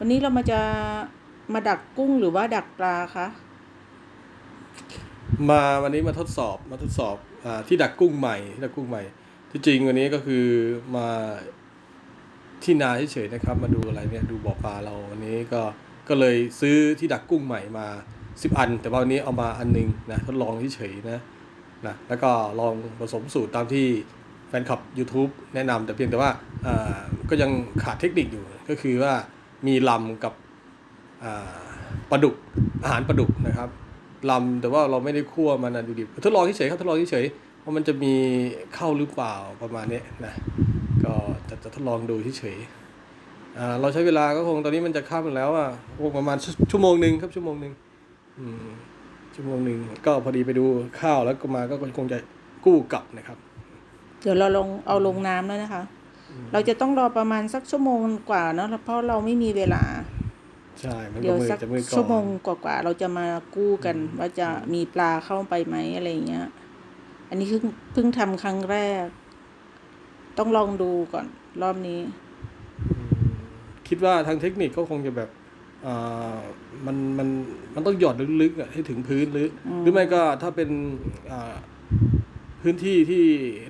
วันนี้เรามาจะมาดักกุ้งหรือว่าดักปลาคะมาวันนี้มาทดสอบมาทดสอบอที่ดักกุ้งใหม่ที่ดักกุ้งใหม่ ที่จริงวันนี้ก็คือมาที่นาเฉยๆนะครับ มาดูอะไรเนี่ยดูบ่อปลาเราวันนี้ก็ก็เลยซื้อที่ดักกุ้งใหม่มา10อัน แต่ว่าวันนี้เอามาอันหนึงนะทดลองเฉยๆนะนะแล้วก็ลองผสมสูตรตามที่แฟนคลับ YouTube แนะนำแต่เพียงแต่ว่าก็ยังขาดเทคนิคอยู่ก็คือว่า มีลำกับปลาดุกอาหารปลาดุกนะครับลำแต่ว่าเราไม่ได้คั่วมันนะดูดิทดลองเฉยๆครับทดลองเฉยๆว่ามันจะมีเข้าหรือเปล่าประมาณนี้นะก็จะจะทดลองดูเฉยๆเราใช้เวลาก็คงตอนนี้มันจะค่ำแล้วอะคงประมาณชั่วโมงหนึ่งครับชั่วโมงหนึ่งชั่วโมงหนึ่งก็พอดีไปดูข้าวแล้วก็มาก็คงจะกู้กลับนะครับ เดี๋ยวเราลงเอาลงน้ำแล้วนะคะ เราจะต้องรอประมาณสักชั่วโมงกว่าเนอะเพราะเราไม่มีเวลา ใช่มันเดี๋ก็ยวมือสักจะมือก่อนชั่วโมงกว่าๆเราจะมากู้กัน ว่าจะมีปลาเข้าไปไหมอะไรอย่างเงี้ย อันนี้เพิ่งเพิ่งทำครั้งแรก ต้องลองดูก่อน รอบนี้ คิดว่าทางเทคนิคก็คงจะแบบอ่ามันมันมันต้องหยอดลึกๆอะให้ถึงพื้นหรืออมหรือไม่ก็ถ้าเป็นอ่า พื้นที่ที่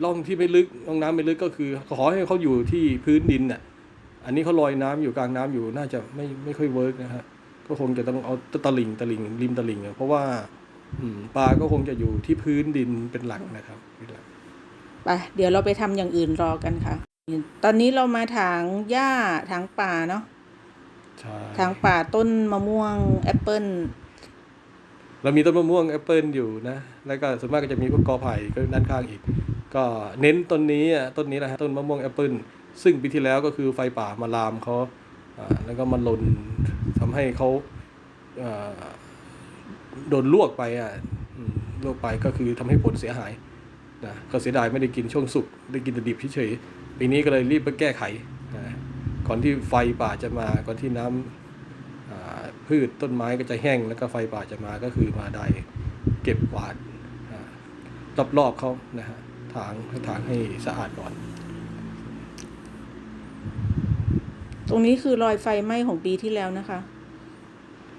ร่องที่ไม่ลึกร่องน้ำไม่ลึกก็คือ ขอให้เขาอยู่ที่พื้นดินน่ะ อันนี้เขาลอยน้ำอยู่กลางน้ำอยู่น่าจะไม่ไม่ค่อยเวิร์กนะฮะก็คงจะต้องเอาตะลิงตะลิงริมตะลิงอะเพราะว่าอืมปลาก็คงจะอยู่ที่พื้นดินเป็นหลักนะครับเป็นหลักไปเดี๋ยวเราไปทำอย่างอื่นรอกันค่ะ ตอนนี้เรามาถางหญ้าถางป่าเนาะใช่ถางป่าต้นมะม่วงแอปเปิล เรามีต้นมะม่วงแอปเปิลอยู่นะแล้วก็ส่วนมากก็จะมีพวกกอไผ่ก็ด้านข้างอีก ก็เน้นต้นนี้อะต้นนี้แหละฮะต้นมะม่วงแอปเปิลซึ่งปีที่แล้วก็คือไฟป่ามาลามเขาแล้วก็มันหล่นทำให้เขาโดนลวกไปอะลวกไปก็คือทำให้ผลเสียหายนะก็เสียดายไม่ได้กินช่วงสุกได้กินแต่ดิบเฉยๆปีนี้ก็เลยรีบไปแก้ไขนะก่อนที่ไฟป่าจะมาก่อนที่น้ำอ่า พืชต้นไม้ก็จะแห้งแล้วก็ไฟป่าจะมาก็คือมาได้เก็บกวาดอ่ารอบๆเขานะฮะถางถางให้สะอาดก่อน ตรงนี้คือรอยไฟไหม้ของปีที่แล้วนะคะ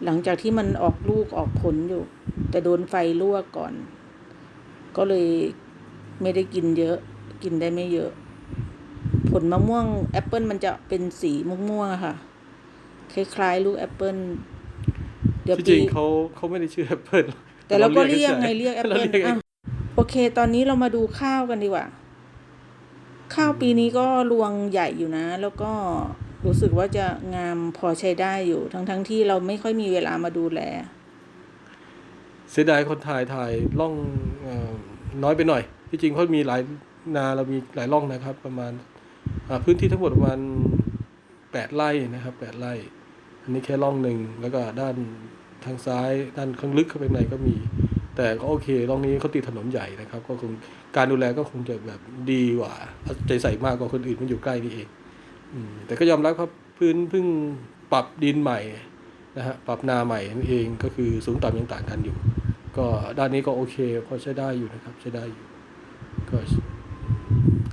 หลังจากที่มันออกลูกออกผลอยู่ แต่โดนไฟลวกก่อน ก็เลยไม่ได้กินเยอะ กินได้ไม่เยอะ ผลมะม่วงแอปเปิลมันจะเป็นสีม่วงๆค่ะ คล้ายๆ ลูกแอปเปิล เดี๋ยวที่จปีริงเขาเขาไม่ได้ชื่อแอปเปิลแต่เราก็เรียกไงเรียกแอปเราเปิลเรียกอะโอเค ตอนนี้เรามาดูข้าวกันดีกว่า ข้าวปีนี้ก็รวงใหญ่อยู่นะ แล้วก็รู้สึกว่าจะงามพอใช้ได้อยู่ ทั้งๆที่เราไม่ค่อยมีเวลามาดูแล เสียดายคนถ่ายถ่ายล่องเอ่อน้อยไปหน่อย ที่จริงเขามีหลายนาเรามีหลายร่องนะครับ ประมาณอ่าพื้นที่ทั้งหมดประมาณแปดไร่นะครับแปดไร่ อันนี้แค่ร่องหนึ่งแล้วก็ด้าน ทางซ้ายด้านข้างลึกเข้าไปในก็มี แต่ก็โอเครองนี้เขาติดถนนใหญ่นะครับ ก็คงการดูแลก็คงจะแบบดีกว่าใจใส่มากกว่าคนอื่นมันอยู่ใกล้นี่เองอืมแต่ก็ยอมรับครับพื้นเพิ่งปรับดินใหม่นะฮะปรับนาใหม่นั่นเองก็คือสูงต่ำยังต่างกันอยู่ ก็ด้านนี้ก็โอเคพอใช้ได้อยู่นะครับใช้ได้อยู่ก็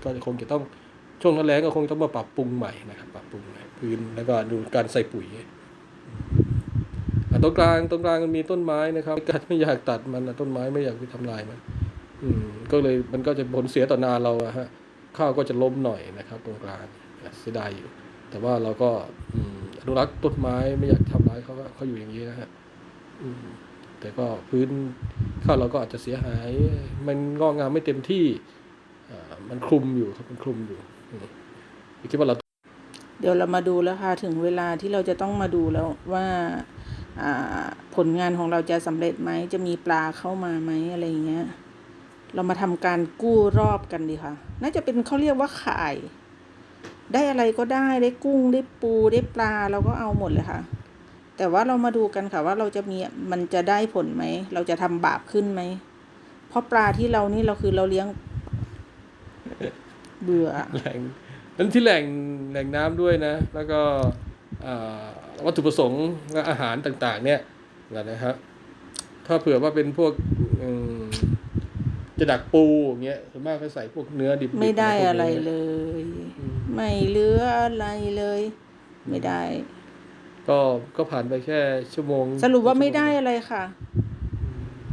ก็คงจะต้องช่วงนั้นแล้งก็คงต้องมาปรับปรุงใหม่นะครับ ปรับปรุงใหม่พื้นแล้วก็ดูการใส่ปุ๋ย ตรงกลางตรงกลางมันมีต้นไม้นะครับการไม่อยากตัดมันนะต้นไม้ไม่อยากไปทำลายมัน อืมก็เลยมันก็จะผลเสียต่อนาเราอะฮะข้าวก็จะล้มหน่อยนะครับ ตรงกลางเสียดายอยู่ แต่ว่าเราก็อนุรักษ์ต้นไม้ไม่อยากทำร้ายเขาก็เขาอยู่อย่างนี้นะฮะแต่ก็พื้นข้าวเราก็อาจจะเสียหาย มันงอกงามไม่เต็มที่มันคลุมอยู่ครับมันคลุมอยู่อืมคิดว่าเราเดี๋ยวเรามาดูแล้วค่ะถึงเวลาที่เราจะต้องมาดูแล้วว่า ผลงานของเราจะสำเร็จไหม จะมีปลาเข้ามาไหมอะไรอย่างเงี้ย เรามาทำการกู้รอบกันดีค่ะ น่าจะเป็นเขาเรียกว่าข่าย ได้อะไรก็ได้ ได้กุ้ง ได้ปู ได้ปลา เราก็เอาหมดเลยค่ะ แต่ว่าเรามาดูกันค่ะว่าเราจะมี มันจะได้ผลไหม เราจะทำบาปขึ้นไหม เพราะปลาที่เรานี่เราคือเราเลี้ยง เบื่อ แหล่งนั้นที่แหล่งแหล่งน้ำด้วยนะ แล้วก็อ่า วัตถุประสงค์และอาหารต่างๆ เนี่ยนะฮะถ้าเผื่อว่าเป็นพวกอืมจะดักปูอย่างเงี้ยส่วนมากก็ใส่พวกเนื้อดิบๆไม่ได้พวกนี้อะไรเลย ไม่เหลืออะไรเลย ไม่ได้ ก็ก็ผ่านไปแค่ชั่วโมง สรุปว่าไม่ได้อะไรค่ะ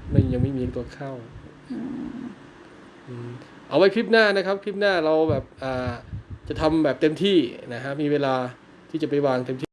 ไม่ยังไม่มีตัวเข้าอืมเอาไว้คลิปหน้านะครับ คลิปหน้าเราแบบอ่าจะทำแบบเต็มที่นะฮะมีเวลาที่จะไปวางเต็มที่